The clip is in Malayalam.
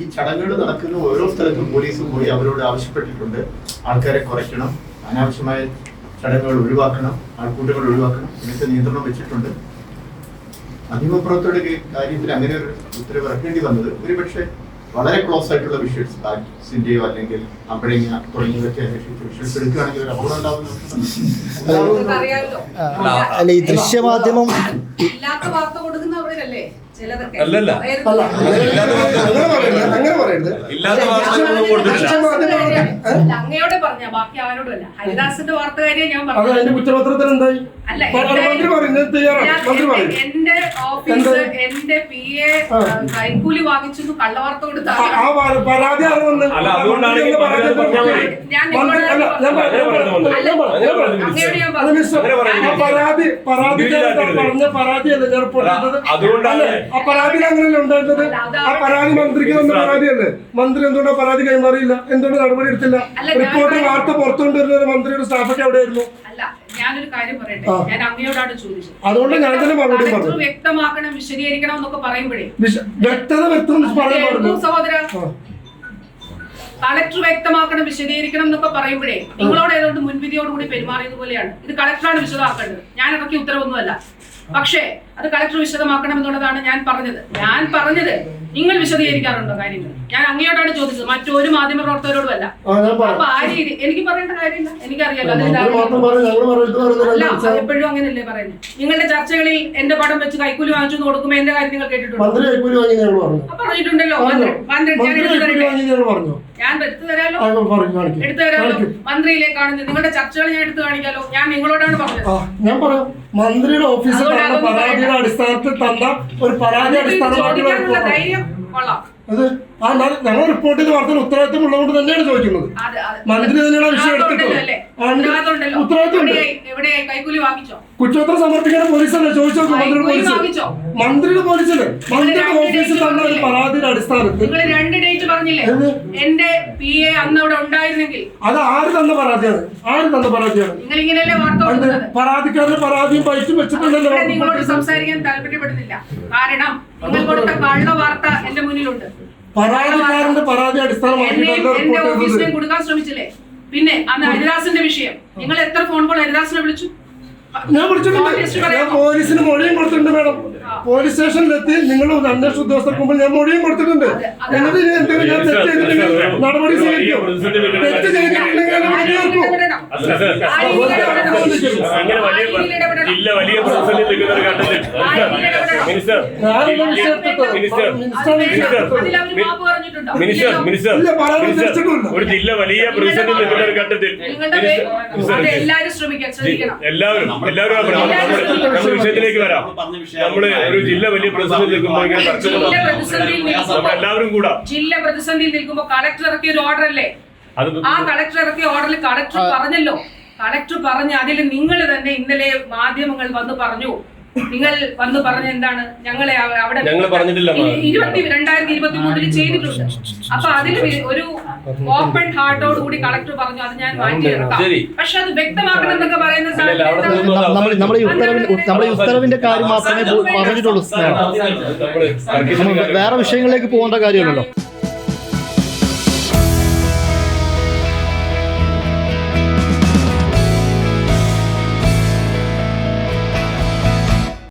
ഈ ചടങ്ങുകൾ നടക്കുന്ന ഓരോ സ്ഥലത്തും പോലീസും കൂടി അവരോട് ആവശ്യപ്പെട്ടിട്ടുണ്ട്. ആൾക്കാരെ കുറയ്ക്കണം അനാവശ്യമായ ചടങ്ങുകൾ ഒഴിവാക്കണം ആൾക്കൂട്ടങ്ങൾ ഒഴിവാക്കണം ഇങ്ങനത്തെ നിയന്ത്രണം വെച്ചിട്ടുണ്ട്. മാധ്യമപ്രവർത്തകരുടെ കാര്യത്തിൽ അങ്ങനെ ഒരു ഉത്തരവ് ഇറക്കേണ്ടി വന്നത് ഒരുപക്ഷെ വളരെ ക്ലോസ് ആയിട്ടുള്ള വിഷയസ് ബാഗ്സിന്റെയോ അല്ലെങ്കിൽ അമ്പഴങ്ങ തുടങ്ങിയതൊക്കെ അന്വേഷിച്ച് വിഷ്വൽസ് എടുക്കുകയാണെങ്കിൽ ഒരു അപകടം ഉണ്ടാവുന്ന അല്ല ഈ ദൃശ്യമാധ്യമം ഇല്ലാത്ത വാർത്ത കൊടുക്കുന്നവരല്ലേ ചിലതൊക്കെ? അല്ലല്ല. ഏത് അല്ല അങ്ങനെ അങ്ങനെ പറയരുത് അത് അതിന്റെ പറഞ്ഞു കുറ്റപത്രത്തിൽ എന്തായി? അല്ല മന്ത്രി പറയും ഞാൻ തയ്യാറാണ്. മന്ത്രി പറയും എന്റെ ഓഫീസ്? എന്റെ പി എ കൈക്കൂലി വാങ്ങിച്ചു കള്ളവാർത്ത കൊടുത്ത പരാതി ആര് അല്ല, അതുകൊണ്ടാണ് പരാതി പറയുന്നത് പരാതി പറഞ്ഞ പരാതിയല്ലേ ചെറുപ്പം അല്ലേ? ആ പരാതിയിൽ അങ്ങനെയല്ലേ ഉണ്ടായിരുന്നത്? ആ പരാതി മന്ത്രിക്ക് തന്ന പരാതിയല്ലേ? മന്ത്രി എന്തുകൊണ്ടാ പരാതി കൈമാറിയില്ല? എന്തുകൊണ്ട് നടപടി എടുത്തില്ല? റിപ്പോർട്ട്. വാർത്ത പുറത്തുകൊണ്ടിരുന്ന മന്ത്രിയുടെ സ്റ്റാഫൊക്കെ എവിടെയായിരുന്നു? ഞാനൊരു കാര്യം പറയട്ടെ. ഞാൻ അങ്ങയോടാണ് ചോദിച്ചത്. അതുകൊണ്ട് ഞാൻ തന്നെ മറുപടി പറഞ്ഞു. വ്യക്തമാക്കണം വിശദീകരിക്കണം എന്നൊക്കെ പറയുമ്പോഴേ. വ്യക്തത വ്യക്തം സഹോദര കളക്ടർ വ്യക്തമാക്കണം വിശദീകരിക്കണം എന്നൊക്കെ പറയുമ്പോഴേ നിങ്ങളോട് ഏതുകൊണ്ട് മുൻവിധിയോടുകൂടി പെരുമാറിയത് പോലെയാണ്. ഇത് കളക്ടറാണ് വിശദമാക്കേണ്ടത്. ഞാൻ ഇറക്കിയ ഉത്തരവൊന്നുമല്ല. പക്ഷേ അത് കളക്ടർ വിശദമാക്കണം എന്നുള്ളതാണ് ഞാൻ പറഞ്ഞത്. ഞാൻ പറഞ്ഞത് നിങ്ങൾ വിശദീകരിക്കാറുണ്ടോ കാര്യങ്ങൾ? ഞാൻ അങ്ങയോടാണ് ചോദിച്ചത്. മറ്റൊരു മാധ്യമ പ്രവർത്തകരോടും അല്ല. അപ്പൊ ആ രീതി എനിക്ക് പറയേണ്ട കാര്യമില്ല. എനിക്കറിയാലോ അല്ല എപ്പോഴും അങ്ങനെയല്ലേ പറയുന്നത്. നിങ്ങളുടെ ചർച്ചകളിൽ എന്റെ പടം വെച്ച് കൈക്കൂലി വാങ്ങിച്ചു എന്ന് കൊടുക്കുമ്പോ എന്റെ കാര്യം നിങ്ങൾ കേട്ടിട്ടുണ്ടോ? പറഞ്ഞിട്ടുണ്ടല്ലോ. ഞാൻ എടുത്തു തരാലോ? എടുത്തു തരാലോ? മന്ത്രിയിലേക്കാണ് നിങ്ങളുടെ ചർച്ചകൾ ഞാൻ എടുത്തു കാണിക്കാലോ? ഞാൻ നിങ്ങളോടാണ് പറഞ്ഞത്. ഞാൻ പറയാം. മന്ത്രിയുടെ ഓഫീസിൽ അതുകൊണ്ട് പരാതിയുടെ അടിസ്ഥാനത്തിൽ തന്ന ഒരു പരാതി അടിസ്ഥാനമാക്കിയുള്ള അത് ആ ഞങ്ങൾ റിപ്പോർട്ട് ചെയ്ത് വാർത്തയിൽ ഉത്തരവാദിത്തം ഉള്ളതുകൊണ്ട് തന്നെയാണ് ചോദിക്കുന്നത്. മന്ത്രി തന്നെയാണ് വിഷയം എടുത്തിട്ടുള്ളത്. എടുത്തിട്ടുള്ളത്. എവിടെയായി- കൈക്കൂലി വാങ്ങിച്ചോ? കുറ്റപത്രം സമർപ്പിക്കാൻ പോലീസല്ലേ ചോദിച്ചോ? മന്ത്രിയുടെ പോലീസ്? മന്ത്രിയുടെ പോലീസല്ലേ മന്ത്രിയുടെ ഓഫീസിൽ തന്ന ഒരു പരാതിയുടെ അടിസ്ഥാനത്തിൽ. നിങ്ങൾ രണ്ട് ഡേറ്റ് പറഞ്ഞില്ലേ? എന്ത്? എന്റെ പി എ അന്ന് അവിടെ ഉണ്ടായിരുന്നെങ്കിൽ. അത് ആര് തന്ന പരാതിയാണ്? ആര് തന്ന പരാതിയാണ്? നിങ്ങൾ ഇങ്ങനെയല്ലേ വാർത്ത പരാതിക്കാരുടെ പരാതിയും പൈസ വെച്ചിട്ടുണ്ടല്ലോ. നിങ്ങളോട് സംസാരിക്കാൻ താല്പര്യപ്പെടുന്നില്ല. കാരണം നിങ്ങൾ കൊടുത്ത കള്ള വാർത്ത എന്റെ മുന്നിലുണ്ട്. പരാതിക്കാരന്റെ പരാതി അടിസ്ഥാനമാക്കി കൊടുക്കാൻ ശ്രമിച്ചില്ലേ? പിന്നെ അന്ന് ഹരിദാസിന്റെ വിഷയം. നിങ്ങൾ എത്ര ഫോൺ കോൾ ഹരിദാസിനെ വിളിച്ചു? ഞാൻ വിളിച്ചിട്ടുണ്ട്? പോലീസിന് മൊഴിയും കൊടുത്തിട്ടുണ്ട് മാഡം. പോലീസ് സ്റ്റേഷനിലെത്തി നിങ്ങൾ അന്വേഷണ ഉദ്യോഗസ്ഥർക്ക് മുമ്പിൽ ഞാൻ മൊഴിയും കൊടുത്തിട്ടുണ്ട്. എന്നിട്ട് ഇനി എന്തെങ്കിലും ഞാൻ തെറ്റ് ചെയ്തിട്ടുണ്ടെങ്കിൽ നടപടി സ്വീകരിക്കും. തെറ്റ് ചെയ്തിട്ടുണ്ടെങ്കിൽ അങ്ങനെ വലിയ. ജില്ല വലിയ പ്രതിസന്ധി നിൽക്കുന്ന ഒരു ഘട്ടത്തിൽ minister minister minister? Minister minister. ഒരു ജില്ല വലിയ പ്രതിസന്ധി നിൽക്കുന്ന ഒരു ഘട്ടത്തിൽ എല്ലാവരും എല്ലാവരും നമ്മുടെ വിഷയത്തിലേക്ക് വരാം. നമ്മൾ ഒരു ജില്ല വലിയ പ്രതിസന്ധി നിൽക്കുമ്പോൾ ഇങ്ങനെ എല്ലാവരും കൂടാ. ജില്ല പ്രതിസന്ധിയിൽ നിൽക്കുമ്പോൾ കളക്ടർ ഇറക്കിയ ഒരു ഓർഡർ അല്ലേ? ആ കളക്ടർ ഇറക്കിയ ഓർഡറിൽ കളക്ടർ പറഞ്ഞല്ലോ. കളക്ടർ പറഞ്ഞു അതിൽ നിങ്ങൾ തന്നെ ഇന്നലെ മാധ്യമങ്ങൾ വന്ന് പറഞ്ഞു. നിങ്ങൾ വന്ന് പറഞ്ഞ എന്താണ്? ഞങ്ങളെ അവിടെ ഇരുപത്തി രണ്ടായിരത്തി ഇരുപത്തി മൂന്നിൽ ചെയ്തിട്ടുണ്ട്. അപ്പൊ അതിൽ ഒരു ഓപ്പൺ ഹാർട്ടോട് കൂടി കളക്ടർ പറഞ്ഞു അത് ഞാൻ മാറ്റിയെടുക്കാം ശരി. പക്ഷെ അത് വ്യക്തമാക്കണം എന്നൊക്കെ പറയുന്ന ഉത്തരവിന്റെ കാര്യം മാത്രമേ പറഞ്ഞിട്ടുള്ളൂ നമ്മൾ വേറെ വിഷയങ്ങളിലേക്ക് പോകേണ്ട കാര്യമല്ലല്ലോ.